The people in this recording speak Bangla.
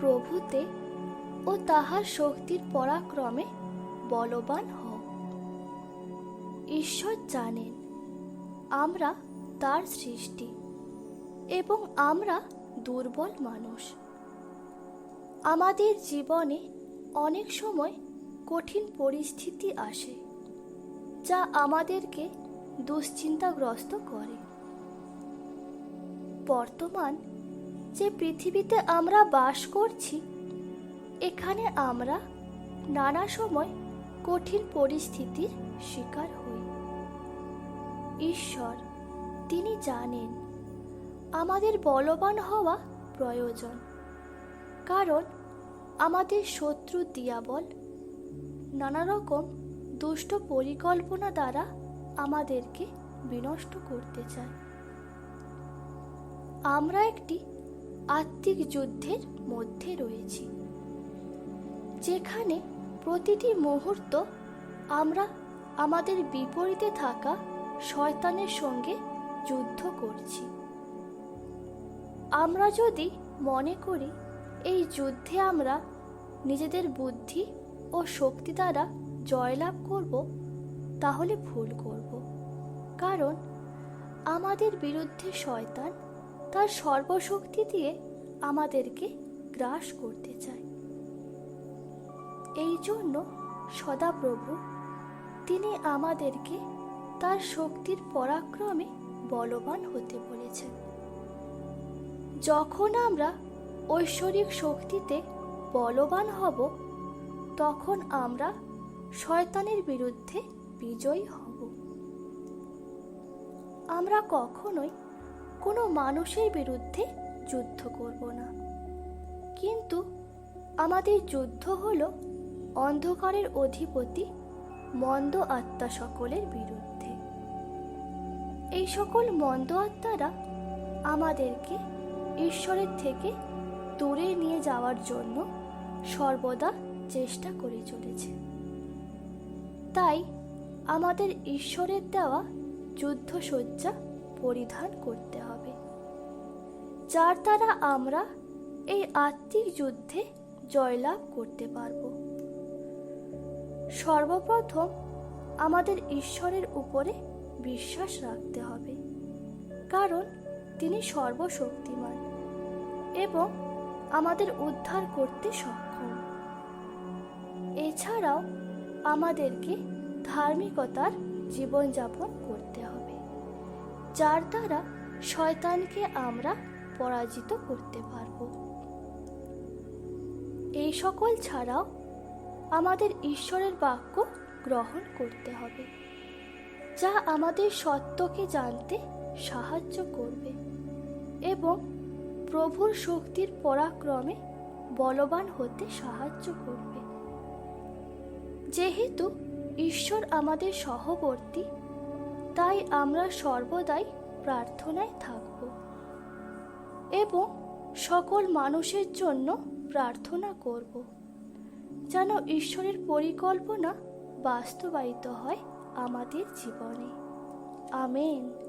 প্রভুতে ও তাহার শক্তির পরাক্রমে বলবান হও। ঈশ্বর জানেন, আমরা তার সৃষ্টি এবং আমরা দুর্বল মানুষ। আমাদের জীবনে অনেক সময় কঠিন পরিস্থিতি আসে, যা আমাদেরকে দুশ্চিন্তাগ্রস্ত করে। বর্তমান যে পৃথিবীতে আমরা বাস করছি, এখানে আমরা নানা সময় কঠিন পরিস্থিতির শিকার হই। ঈশ্বর, তিনি জানেন আমাদের বলবান হওয়া প্রয়োজন, কারণ আমাদের শত্রু দিয়াবল নানা রকম দুষ্ট পরিকল্পনা দ্বারা আমাদেরকে বিনষ্ট করতে চায়। আমরা একটি আত্মিক যুদ্ধের মধ্যে রয়েছি। যেখানে প্রতিটি মুহূর্ত আমরা আমাদের বিপরীতে থাকা শয়তানের সঙ্গে যুদ্ধ করছি। আমরা যদি মনে করি, এই যুদ্ধে আমরা নিজেদের বুদ্ধি ও শক্তি দ্বারা জয়লাভ করব, তাহলে ভুল করব। কারণ আমাদের বিরুদ্ধে শয়তান তার সর্বশক্তি দিয়ে আমাদেরকে গ্রাস করতে চায়। এই জন্য সদাপ্রভু তিনি আমাদেরকে তার শক্তির পরাক্রমে বলবান হতে বলেছেন। যখন আমরা ঐশ্বরিক শক্তিতে বলবান হব, তখন আমরা শয়তানের বিরুদ্ধে বিজয়ী হব। আমরা কখনোই কোনো মানুষের বিরুদ্ধে যুদ্ধ করব না। কিন্তু আমাদের যুদ্ধ হল অন্ধকারের অধিপতি মন্দ আত্মা সকলের বিরুদ্ধে। এই সকল মন্দ আত্মারা আমাদেরকে ঈশ্বরের থেকে দূরে নিয়ে যাওয়ার জন্য সর্বদা চেষ্টা করে চলেছে। তাই আমাদের ঈশ্বরের দেওয়া যুদ্ধ যুদ্ধসজ্জা পরিধান করতে হবে। যার দ্বারা আমরা এই আত্মিক যুদ্ধে জয়লাভ করতে পারব। সর্বপ্রথম আমাদের ঈশ্বরের উপরে বিশ্বাস রাখতে হবে, কারণ তিনি সর্বশক্তিমান এবং আমাদের উদ্ধার করতে সক্ষম। এছাড়াও আমাদেরকে ধার্মিকতার জীবনযাপন করতে হবে। যার দ্বারা শয়তানকে আমরা পরাজিত করতে পারব। এই সকল ছাড়াও আমাদের ঈশ্বরের বাক্য গ্রহণ করতে হবে, যা আমাদের সত্যকে জানতে সাহায্য করবে এবং প্রভুর শক্তির পরাক্রমে বলবান হতে সাহায্য করবে। যেহেতু ঈশ্বর আমাদের সহবর্তী তাই আমরা সর্বদাই প্রার্থনায় থাকব এবং সকল মানুষের জন্য প্রার্থনা করব যেন ঈশ্বরের পরিকল্পনা বাস্তবায়িত হয় আমাদের জীবনে। আমেন।